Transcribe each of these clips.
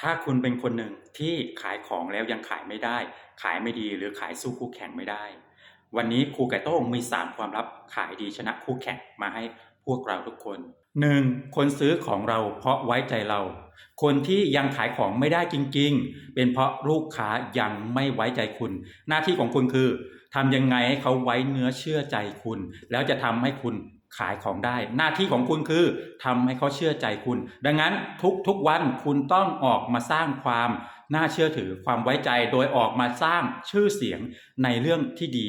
ถ้าคุณเป็นคนหนึ่งที่ขายของแล้วยังขายไม่ได้ ขายไม่ดีหรือขายสู้คู่แข่งไม่ได้ วันนี้ครูไก่โต้งมี 3 ความลับขายดีชนะคู่แข่งมาให้พวกเราทุกคน 1. คนซื้อของเราเพราะไว้ใจเรา คนที่ยังขายของไม่ได้จริงๆ เป็นเพราะลูกค้ายังไม่ไว้ใจคุณ หน้าที่ของคุณคือทำยังไงให้เขาไว้เนื้อเชื่อใจคุณ แล้วจะทำให้คุณ ขายของได้ หน้าที่ของคุณคือทำให้เขาเชื่อใจคุณ ดังนั้นทุกๆวันคุณต้องออกมาสร้างความน่าเชื่อถือความไว้ใจโดยออกมาสร้างชื่อเสียงในเรื่องที่ดี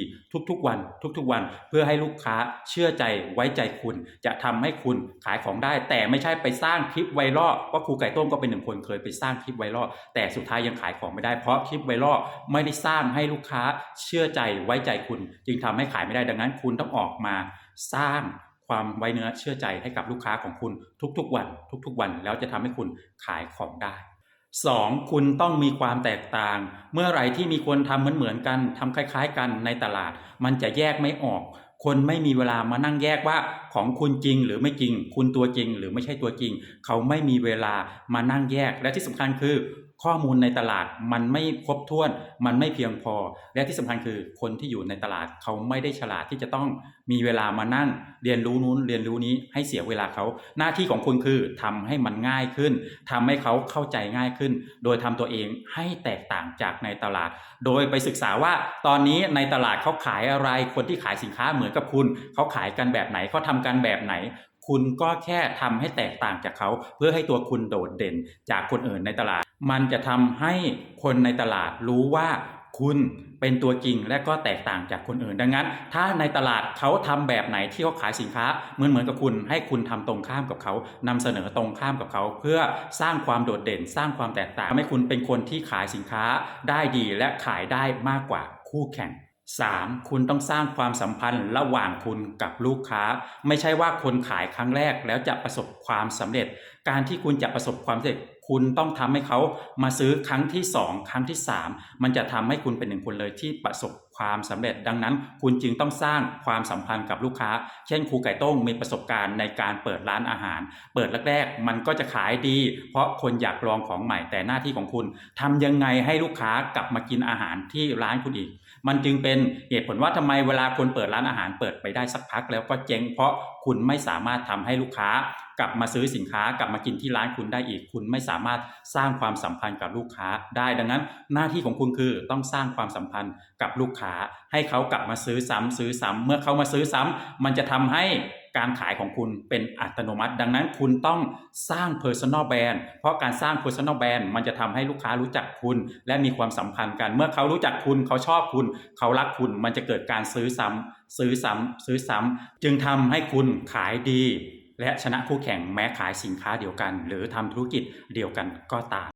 ทุกๆวัน ทุกๆวัน เพื่อให้ลูกค้าเชื่อใจไว้ใจคุณ จะทำให้คุณขายของได้ แต่ไม่ใช่ไปสร้างคลิปไวรัลว่าครูไก่ต้มก็เป็นหนึ่งคนเคยไปสร้างคลิปไวรัลแต่สุดท้ายยังขายของไม่ได้เพราะคลิปไวรัลไม่ได้สร้างให้ลูกค้าเชื่อใจไว้ใจคุณ จึงทำให้ขายไม่ได้ดังนั้น คุณต้องออกมาสร้าง ความไว้เนื้อเชื่อใจให้กับลูกค้าของคุณทุกๆวัน ทุกๆ วัน แล้วจะทำให้คุณขายของได้ 2. คุณต้องมีความแตกต่าง เมื่อไหร่ที่มีคนทำเหมือนๆกันทำคล้าย ๆ กันในตลาด มันจะแยกไม่ออก คนไม่มีเวลามานั่งแยกว่าของคุณจริงหรือไม่จริง คุณตัวจริงหรือไม่ใช่ตัวจริง เขาไม่มีเวลามานั่งแยก และที่สำคัญคือ ข้อมูลในตลาดมันไม่ครบถ้วน มันไม่เพียงพอ และที่สำคัญคือคนที่อยู่ในตลาดเขาไม่ได้ฉลาดที่จะต้องมีเวลามานั่ง เรียนรู้นู้นเรียนรู้นี้ให้เสียเวลาเขา หน้าที่ของคุณคือทำให้มันง่ายขึ้นทำให้เขาเข้าใจง่ายขึ้น โดยทำตัวเองให้แตกต่างจากในตลาด โดยไปศึกษาว่าตอนนี้ในตลาดเขาขายอะไรคนที่ขายสินค้าเหมือนกับคุณ เขาขายกันแบบไหนเขาทำกันแบบไหน คุณก็แค่ทำให้แตกต่างจากเขา เพื่อให้ตัวคุณโดดเด่นจากคนอื่นในตลาด มันจะทำให้คนในตลาดรู้ว่าคุณเป็นตัวจริงและก็แตกต่างจากคนอื่นดังนั้น ถ้าในตลาดเขาทำแบบไหนที่เขาขายสินค้าเหมือนเหมือนกับคุณ ให้คุณทำตรงข้ามกับเขานำเสนอตรงข้ามกับเขา เพื่อสร้างความโดดเด่น สร้างความแตกต่างทำให้คุณเป็นคนที่ขายสินค้าได้ดีและขายได้มากกว่าคู่แข่ง 3. คุณต้องสร้างความสัมพันธ์ระหว่างคุณกับลูกค้า ไม่ใช่ว่าคนขายครั้งแรกแล้วจะประสบความสำเร็จ การที่คุณจะประสบความสำเร็จ คุณต้องทำให้เขามาซื้อครั้งที่ 2 ครั้งที่ 3 มันจะทำให้คุณเป็นหนึ่งคนเลยที่ประสบ ความสำเร็จดังนั้น คุณจึงต้องสร้างความสัมพันธ์กับลูกค้า เช่นครูไก่ต้งมีประสบการณ์ในการเปิดร้านอาหาร เปิดแรกๆ มันก็จะขายดี เพราะคนอยากลองของใหม่แต่หน้าที่ของคุณทำยังไงให้ลูกค้ากลับมากินอาหารที่ร้านคุณอีก มันจึงเป็นเหตุผลว่าทำไมเวลาคนเปิดร้านอาหารเปิดไปได้สักพักแล้วก็เจ๊งเพราะคุณไม่สามารถทำให้ลูกค้ากลับมาซื้อสินค้ากลับมากินที่ร้านคุณได้อีก คุณไม่สามารถสร้างความสัมพันธ์กับลูกค้าได้ดังนั้น หน้าที่ของคุณคือต้องสร้างความสัมพันธ์กับลูกค้าให้เขากลับมาซื้อซ้ำซื้อซ้ำเมื่อเขามาซื้อซ้ำมันจะทำให้การขายของคุณเป็นอัตโนมัติ ดังนั้นคุณต้องสร้าง Personal Brand เพราะการสร้าง Personal Brand มันจะทำให้ลูกค้ารู้จักคุณ และมีความสัมพันธ์กัน เมื่อเขารู้จักคุณเขาชอบคุณ เขารักคุณ มันจะเกิดการซื้อซ้ำซื้อซ้ำซื้อซ้ำจึงทำให้คุณขายดี และชนะคู่แข่งแม้ขายสินค้าเดียวกัน หรือทำธุรกิจเดียวกันก็ตาม